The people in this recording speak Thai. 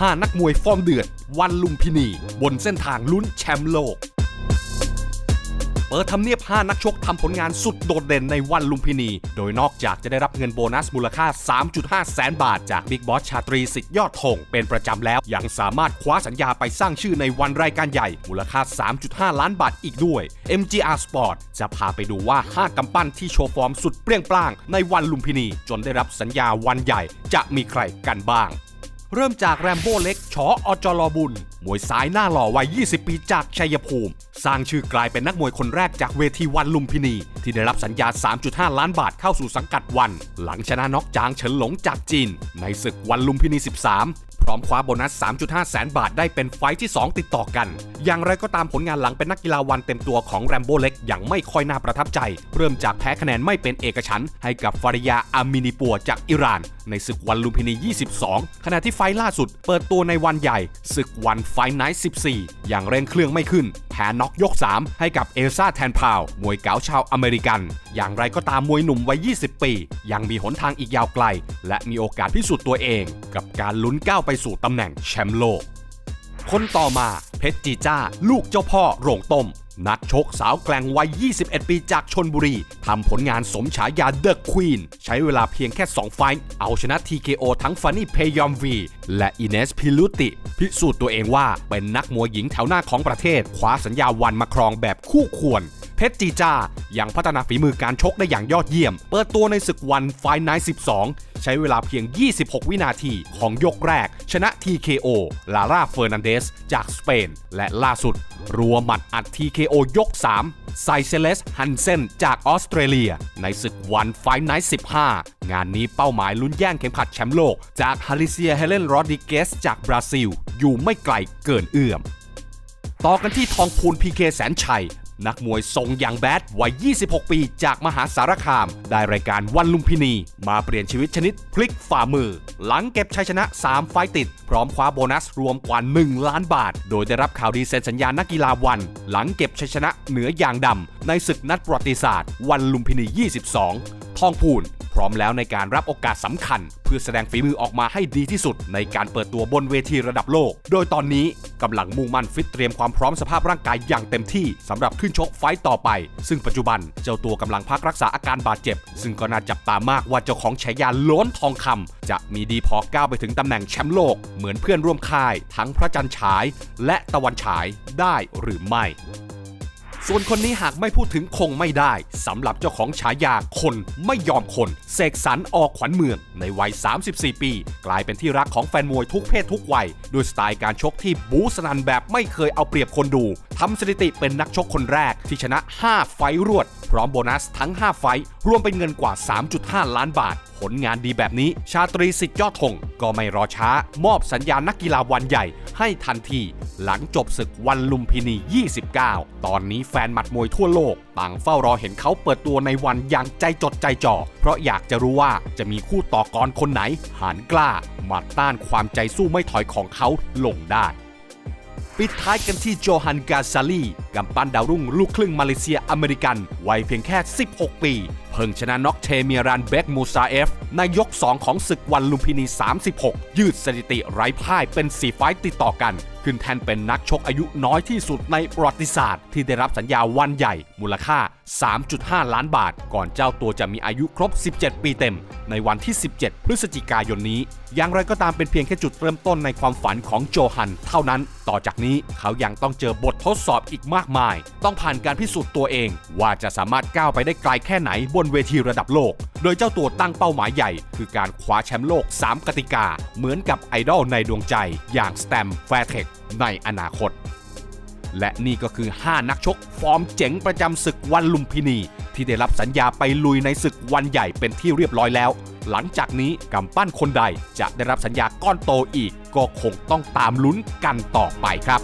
5 นักมวยฟอร์มเดือด วันลุมพินี บนเส้นทางลุ้นแชมป์โลก เปิดทำเนียบ 5 นักชกทำผลงานสุดโดดเด่นในวันลุมพินี โดยนอกจากจะได้รับเงินโบนัสมูลค่า 3.5 แสนบาท จากบิ๊กบอสชาตรีสิทธิยอดธงเป็นประจำแล้ว ยังสามารถคว้าสัญญาไปสร้างชื่อในวันรายการใหญ่ มูลค่า 3.5 ล้านบาทอีกด้วย MGR Sport จะพาไปดูว่า 5กำปั้นที่โชว์ฟอร์มสุดเปรี้ยงปร้างในวันลุมพินี จนได้รับสัญญาวันใหญ่ จะมีใครกันบ้าง เริ่มจากแรมโบ้เล็กชออจลบุญ มวยซ้ายหน้าหล่อวัย 20 ปีจากชัยภูมิ สร้างชื่อกลายเป็นนักมวยคนแรกจากเวทีวันลุมพินี ที่ได้รับสัญญา 3.5 ล้านบาทเข้าสู่สังกัดวัน หลังชนะน็อกจางเฉินหลงจากจีน ในศึกวันลุมพินี 13พร้อมคว้าโบนัส 3.5 แสนบาทได้เป็นไฟที่ 2 ติดต่อกัน อย่างไรก็ตามผลงานหลังเป็นนักกีฬาวันเต็มตัวของแรมโบ้เล็กยังไม่ค่อยน่าประทับใจ เริ่มจากแพ้คะแนนไม่เป็นเอกฉันท์ให้กับฟาริยาอามินิปัวจากอิหร่าน ในศึกวันลุมพินี 22 ขณะที่ไฟล่าสุด เปิดตัวในวันใหญ่ศึกวันไฟท์ไนท์14 อย่างเร่งเครื่องไม่ขึ้นแพ้น็อกยก 3 ให้กับเอลซาแทนพาว มวยเก๋าชาวอเมริกัน อย่างไรก็ตามมวยหนุ่มวัย 20 ปี ยังมีหนทางอีกยาวไกล และมีโอกาสพิสูจน์ตัวเอง กับการลุ้นก้าวไปสู่ตำแหน่งแชมป์โลก คนต่อมาเพชรจีจ้า ลูกเจ้าพ่อโรงต้ม นักชกสาวแกล่งวัย 21 ปีจากชนบุรี ทำผลงานสมฉายาเดอะควีนใช้เวลาเพียงแค่ 2 ไฟต์เอาชนะ TKO ทั้งฟานี่เพยอมวี และอินเนสพิลุติ พิสูจน์ตัวเองว่าเป็นนักมวยหญิงแถวหน้าของประเทศ คว้าสัญญาวันมาครองแบบคู่ควร เพชรจีจายังพัฒนาฝีมือการชกได้อย่างยอดเยี่ยม เปิดตัวในศึกวันไฟไนท์12 ใช้เวลาเพียง 26 วินาทีของยกแรก ชนะ TKO ลาร่าเฟอร์นันเดส จากสเปน และล่าสุด รัวหมัดอัด TKO ยก 3 ไซเซเลสฮันเซนจากออสเตรเลีย ในศึกวันไฟไนท์15 งานนี้เป้าหมายลุ้นแย่งเข็มขัดแชมป์โลก จากฮาริเซียเฮเลนโรดริเกสจากบราซิล อยู่ไม่ไกลเกินเอื้อมต่อกันที่ทองพูนพีเคแสนชัย นักมวยทรงอย่างแบดวัย 26 ปีจากมหาสารคาม ได้รายการวันลุมพินี มาเปลี่ยนชีวิตชนิดพลิกฝ่ามือ หลังเก็บชัยชนะ 3 ไฟต์ติด พร้อมคว้าโบนัสรวมกว่า 1 ล้านบาท โดยได้รับข่าวดีเซ็นสัญญานักกีฬาวัน หลังเก็บชัยชนะเหนือยางดำในศึกนัดประวัติศาสตร์ วันลุมพินี 22 ทองพูน พร้อมแล้วในการรับโอกาสสำคัญ เพื่อแสดงฝีมือออกมาให้ดีที่สุด ในการเปิดตัวบนเวทีระดับโลก โดยตอนนี้กำลังมุ่งมั่นฟิตเตรียมความพร้อมสภาพร่างกายอย่างเต็มที่สำหรับขึ้นชกไฟต์ต่อไป ซึ่งปัจจุบันเจ้าตัวกำลังพักรักษาอาการบาดเจ็บ ซึ่งก็น่าจับตามากว่าเจ้าของฉายาล้นทองคำจะมีดีพอก้าวไปถึงตำแหน่งแชมป์โลกเหมือนเพื่อนร่วมค่าย ทั้งพระจันทร์ฉาย และตะวันฉายได้หรือไม่ ส่วนคนนี้หากไม่พูดถึงคงไม่ได้สำหรับเจ้าของฉายาคนไม่ยอมคนเสกสรรออกขวัญเมือง ในวัย 34 ปี กลายเป็นที่รักของแฟนมวยทุกเพศทุกวัยด้วยสไตล์การชกที่บูสนันแบบไม่เคยเอาเปรียบคนดูทำสถิติเป็นนักชกคนแรกที่ชนะ 5 ไฟรวด พร้อมโบนัสทั้ง 5 ไฟรวมเป็นเงินกว่า 3.5 ล้านบาท ผลงานดีแบบนี้ ชาตรีสิทธิ์ยอดธงก็ไม่รอช้า มอบสัญญานักกีฬาวันใหญ่ให้ทันที หลังจบศึกวันลุมพินี 29 ตอนนี้แฟนหมัดมวยทั่วโลก ต่างเฝ้ารอเห็นเขาเปิดตัวในวันอย่างใจจดใจจ่อ เพราะอยากจะรู้ว่าจะมีคู่ต่อกรคนไหนหานกล้ามาต้านความใจสู้ไม่ถอยของเขาลงได้ ปิดท้ายกันที่โจฮันกาซาลีกำปั้นดาวรุ่งลูกครึ่งมาเลเซียอเมริกัน วัยเพียงแค่ 16 ปี เพิ่งชนะน็อกเทเมียรันเบกมูซาเอฟในยก 2 ของศึกวันลุมพินี 36 ยืดสถิติไร้พ่ายเป็น 4 ไฟต์ติดต่อกัน ขึ้นแทนเป็นนักชกอายุน้อยที่สุดในประวัติศาสตร์ ที่ได้รับสัญญาวันใหญ่ มูลค่า 3.5 ล้านบาท ก่อนเจ้าตัวจะมีอายุครบ 17 ปีเต็ม ในวันที่ 17 พฤศจิกายนนี้ อย่างไรก็ตามเป็นเพียงแค่จุดเริ่มต้นในความฝันของโจฮัน เท่านั้น ต่อจากนี้เขายังต้องเจอบททดสอบอีกมากากมาย ต้องผ่านการพิสูจน์ตัวเอง ว่าจะสามารถก้าวไปได้ไกลแค่ไหนบนเวทีระดับโลก โดยเจ้าตัวตั้งเป้าหมายใหญ่ คือการคว้าแชมป์โลก 3 กติกา เหมือนกับไอดอลในดวงใจ อย่างสแตมแฟร์เทคในอนาคต และนี่ก็คือ 5 นักชกฟอร์มเจ๋งประจำศึกวันลุมพินี ที่ได้รับสัญญาไปลุยในศึกวันใหญ่เป็นที่เรียบร้อยแล้ว หลังจากนี้กำปั้นคนใดจะได้รับสัญญาก้อนโตอีก ก็คงต้องตามลุ้นกันต่อไปครับ